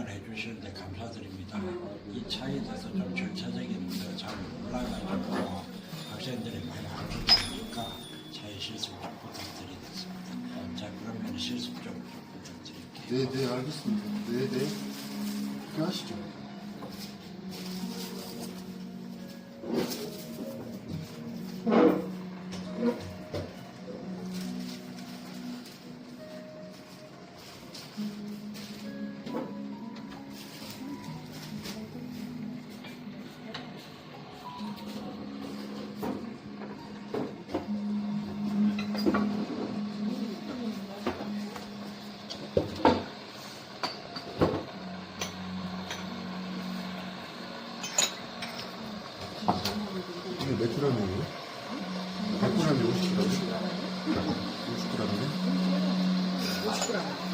해 주시는데 감사드립니다. 이 차에 대해서 좀 절차적인 문제가 잘 몰라가지고 학생들이 많이 안 오니까 차에 실습 좀 부탁드리겠습니다. 자 그러면 실습 좀 부탁드릴게요. 네, 네, 알겠습니다. 네, 네. 그렇게 하시죠. 이게 몇 g이에요? 100g이 50g? 50g이네? 50g.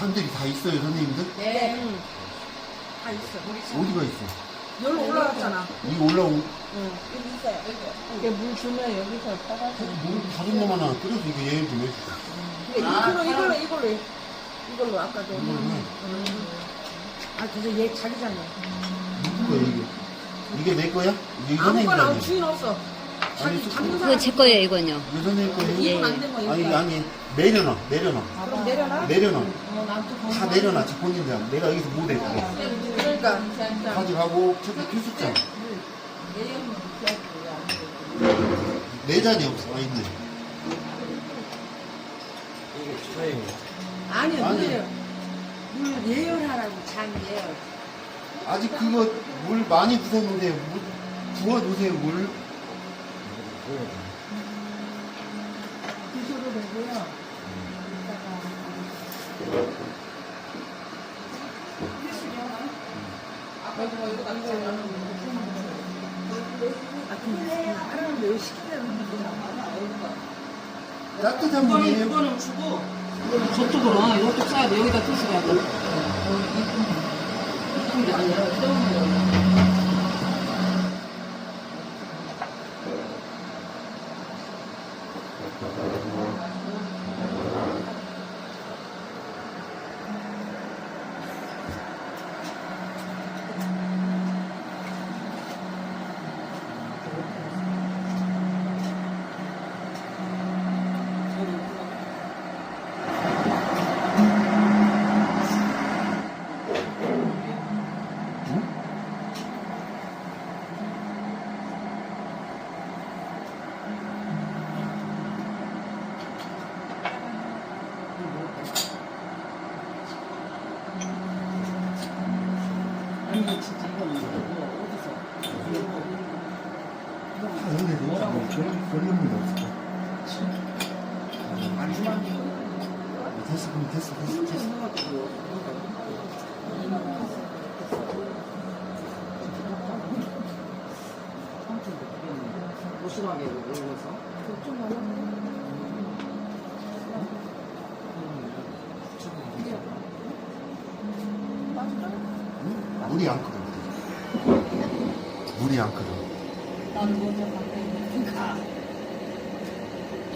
잔들이 다 있어요, 선생님들? 네. 다 있어. 어디가 있어? 여기로 올라갔잖아. 이 올라온, 응. 여기 있어요. 이게 물 주면 여기서 떠가지고. 물 다른 놈 하나 끓여서 이거 예열 좀 해주세요. 근데 이걸로, 이걸로, 이걸로. 이걸로 아까도. 해. 아, 그래서 얘 자기잖아. 누구 거야, 이게? 이게 내 거야? 이게 선생님 아무거나 거야? 주인 없어. 아니, 그거 사람. 제 거예요, 이건요. 이거 선생님 거예요? 이건 안된 거니까. 아니, 아니, 내려놔, 내려놔. 그럼 내려놔? 내려놔. 어, 다 내려놔, 저 본인들. 내가 여기서 못해. 그러니까. 가져가고, 저기 필수장. 네 잔이 없어, 아, 있네. 아니요, 아니. 물이요. 물 예열하라고, 잔 예열. 아직 그거 물 많이 부었는데, 물 부어 놓으세요, 물. 되고요. 아, 근데 사람을 왜 시키려는 따뜻한 물이에요. 이거는 주고 저쪽으로 이것도 써야 돼 여기다 투시해야 돼 이쁜 게 아니라 뜨거운 거 아니 이거 진짜 이거는 이거 어디서 별로입니다 없어. 마지막 됐어, 그럼 됐어, 됐어, 됐어. 고심하게 올려서 물이 안 끓어. 물이 안 끓어.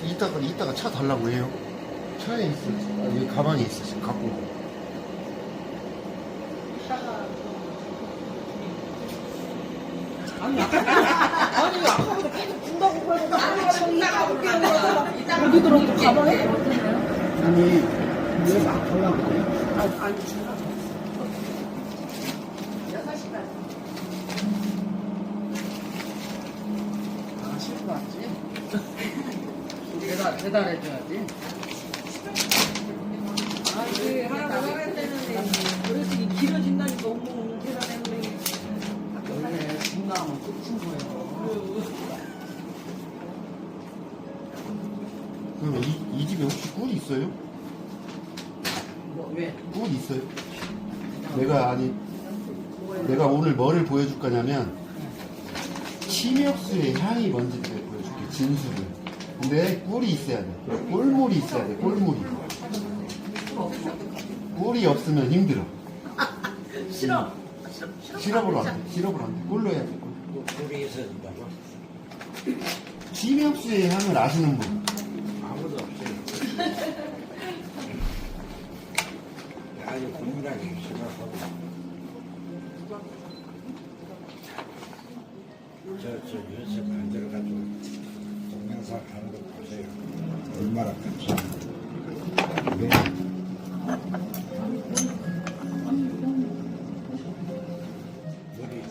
이따가, 이따가 차 달라고 해요. 차에 있어. 아, 여기 가방에 있어, 지금 갖고. 온 아니 아니 아까보다 계속 준다고 그러고 아니 가볼게요 여기 들어도 가방에 거. 아니, 왜막 달라고 그래? 아니 아니 아 실수 왔지? 배달 배달해줘야지 아, 더 해야 되는데. 그래서 이게 길어진다니까, 엉망 계산했는데. 원래 중나면 끝인 거예요 그럼 이, 이 집에 혹시 꿀이 있어요? 뭐 왜? 꿀 있어요? 내가 아니 내가 오늘 뭐를 보여줄 거냐면 침엽수의 향이 뭔지를 보여줄게 진수를 근데 꿀이 있어야 돼 꿀물이 있어야 돼 꿀물이 꿀이 없으면 힘들어 싫어. 시럽으로 안 돼 시럽으로 안 돼 꿀로 해야 돼 꿀. 꿀이 있어야 된다고? 지명수의 향을 아시는 분. 아무도 없어요. 아주 국민하게 생각하고. 저, 저, 요새 만들어가지고 동영상 하는 거 보세요. 감사합니다. 네. 머리.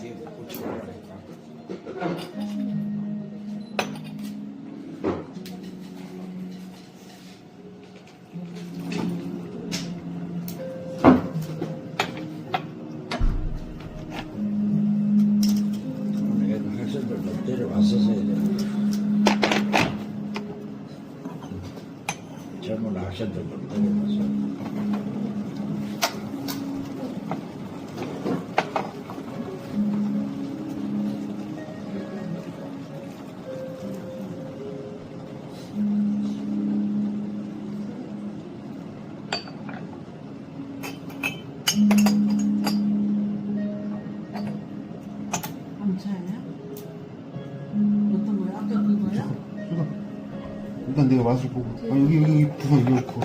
내가 학생들 좀 데려왔었어야 돼. 젊은 학생들 좀 데려 보고. 아, 여기, 여기, 이거 넣고.